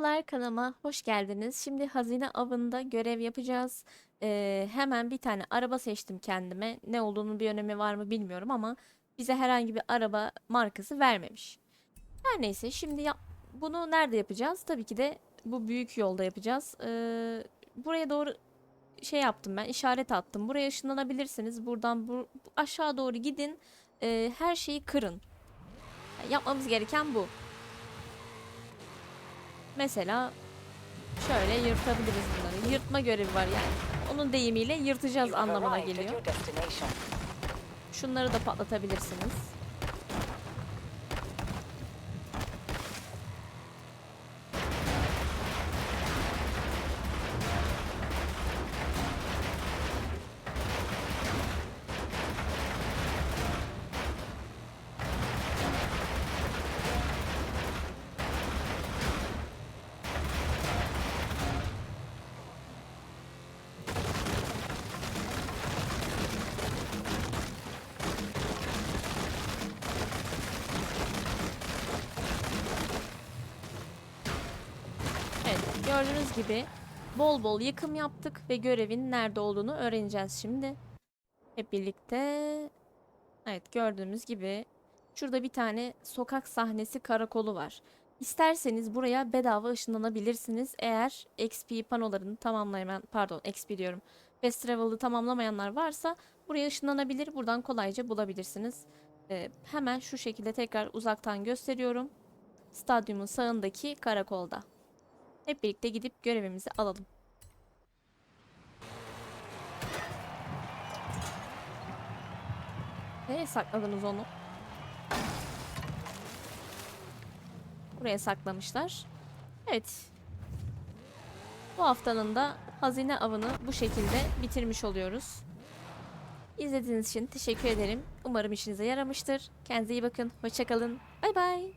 Merhabalar kanalıma hoş geldiniz. Şimdi hazine avında görev yapacağız. Ee, hemen bir tane araba seçtim kendime. Ne olduğunun bir önemi var mı bilmiyorum ama bize herhangi bir araba markası vermemiş. Her neyse şimdi yap- bunu nerede yapacağız? Tabii ki de bu büyük yolda yapacağız. Ee, buraya doğru şey yaptım ben işaret attım. Buraya ışınlanabilirsiniz. Buradan bu, aşağı doğru gidin. Ee, her şeyi kırın. Yani yapmamız gereken bu. Mesela şöyle yırtabiliriz bunları. Yırtma görevi var yani. Onun deyimiyle yırtacağız anlamına geliyor. Şunları da patlatabilirsiniz. Evet, gördüğünüz gibi bol bol yıkım yaptık ve görevin nerede olduğunu öğreneceğiz şimdi. Hep birlikte. Evet, gördüğümüz gibi şurada bir tane sokak sahnesi karakolu var. İsterseniz buraya bedava ışınlanabilirsiniz eğer XP panolarını tamamlamayan, pardon XP diyorum. Fast Travel'ı tamamlamayanlar varsa buraya ışınlanabilir. Buradan kolayca bulabilirsiniz. Ee, hemen şu şekilde tekrar uzaktan gösteriyorum. Stadyumun sağındaki karakolda. Hep birlikte gidip görevimizi alalım. Nereye sakladınız onu? Buraya saklamışlar. Evet. Bu haftanın da hazine avını bu şekilde bitirmiş oluyoruz. İzlediğiniz için teşekkür ederim. Umarım işinize yaramıştır. Kendinize iyi bakın. Hoşçakalın. Bay bay.